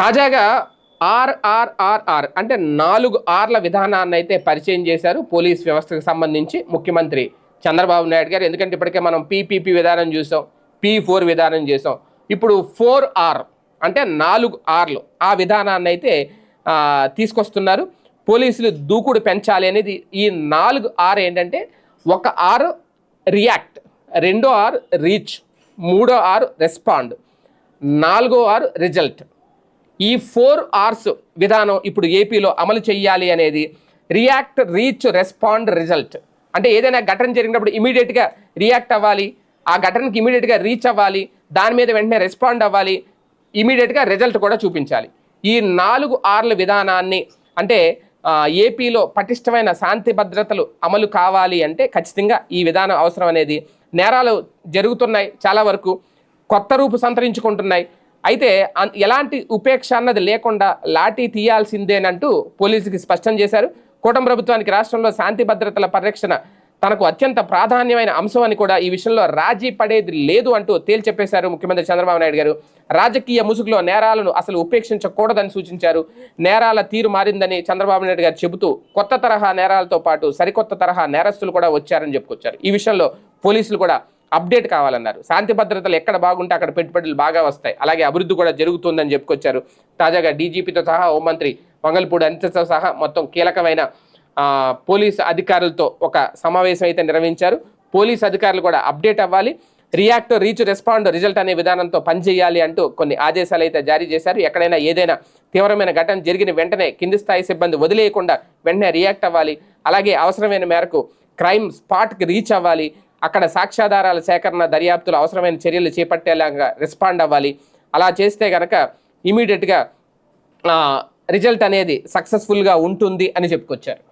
తాజాగా ఆర్ఆర్ఆర్ఆర్ అంటే నాలుగు ఆర్ల విధానాన్ని అయితే పరిచయం చేశారు పోలీస్ వ్యవస్థకు సంబంధించి ముఖ్యమంత్రి చంద్రబాబు నాయుడు గారు. ఎందుకంటే ఇప్పటికే మనం పీపీపీ విధానం చూసాం పీ ఫోర్ విధానం చేసాం. ఇప్పుడు ఫోర్ ఆర్ అంటే నాలుగు ఆర్లు ఆ విధానాన్ని అయితే తీసుకొస్తున్నారు. పోలీసులు దూకుడు పెంచాలి అనేది ఈ నాలుగు ఆర్ ఏంటంటే ఒక ఆర్ రియాక్ట్ రెండో ఆర్ రీచ్ మూడో ఆర్ రెస్పాండ్ నాలుగో ఆర్ రిజల్ట్. ఈ ఫోర్ ఆర్స్ విధానం ఇప్పుడు ఏపీలో అమలు చేయాలి అనేది రియాక్ట్ రీచ్ రెస్పాండ్ రిజల్ట్. అంటే ఏదైనా ఘటన జరిగినప్పుడు ఇమీడియట్గా రియాక్ట్ అవ్వాలి ఆ ఘటనకి ఇమీడియట్గా రీచ్ అవ్వాలి దాని మీద వెంటనే రెస్పాండ్ అవ్వాలి ఇమీడియట్గా రిజల్ట్ కూడా చూపించాలి. ఈ నాలుగు ఆర్ల విధానాన్ని అంటే ఏపీలో పటిష్టమైన శాంతి భద్రతలు అమలు కావాలి అంటే ఖచ్చితంగా ఈ విధానం అవసరం అనేది నేరాలు జరుగుతున్నాయి చాలా వరకు కొత్త రూపు సంతరించుకుంటున్నాయి. అయితే ఎలాంటి ఉపేక్ష అన్నది లేకుండా లాఠీ తీయాల్సిందేనంటూ పోలీసుకి స్పష్టం చేశారు. కూటమి ప్రభుత్వానికి రాష్ట్రంలో శాంతి భద్రతల పరిరక్షణ తనకు అత్యంత ప్రాధాన్యమైన అంశం అని కూడా ఈ విషయంలో రాజీ పడేది లేదు అంటూ తేల్చెప్పేశారు ముఖ్యమంత్రి చంద్రబాబు నాయుడు గారు. రాజకీయ ముసుగులో నేరాలను అసలు ఉపేక్షించకూడదని సూచించారు. నేరాల తీరు మారిందని చంద్రబాబు నాయుడు గారు చెబుతూ కొత్త తరహా నేరాలతో పాటు సరికొత్త తరహా నేరస్తులు కూడా వచ్చారని చెప్పుకొచ్చారు. ఈ విషయంలో పోలీసులు కూడా అప్డేట్ కావాలన్నారు. శాంతి భద్రతలు ఎక్కడ బాగుంటే అక్కడ పెట్టుబడులు బాగా వస్తాయి. అలాగే అభివృద్ధి కూడా జరుగుతుందని చెప్పుకొచ్చారు. తాజాగా డీజీపీతో సహా హోంమంత్రి మంగళపూడి అంతతో సహా మొత్తం కీలకమైన పోలీస్ అధికారులతో ఒక సమావేశం అయితే నిర్వహించారు. పోలీస్ అధికారులు కూడా అప్డేట్ అవ్వాలి. రియాక్ట్ రీచ్ రెస్పాండ్ రిజల్ట్ అనే విధానంతో పనిచేయాలి అంటూ కొన్ని ఆదేశాలు అయితే జారీ చేశారు. ఎక్కడైనా ఏదైనా తీవ్రమైన ఘటన జరిగిన వెంటనే కింది స్థాయి సిబ్బంది వదిలేయకుండా వెంటనే రియాక్ట్ అవ్వాలి. అలాగే అవసరమైన మేరకు క్రైమ్ స్పాట్కి రీచ్ అవ్వాలి. అక్కడ సాక్ష్యాధారాల సేకరణ దర్యాప్తులు అవసరమైన చర్యలు చేపట్టేలాగా రెస్పాండ్ అవ్వాలి. అలా చేస్తే కనుక ఇమీడియట్గా రిజల్ట్ అనేది సక్సెస్ఫుల్గా ఉంటుంది అని చెప్పుకొచ్చారు.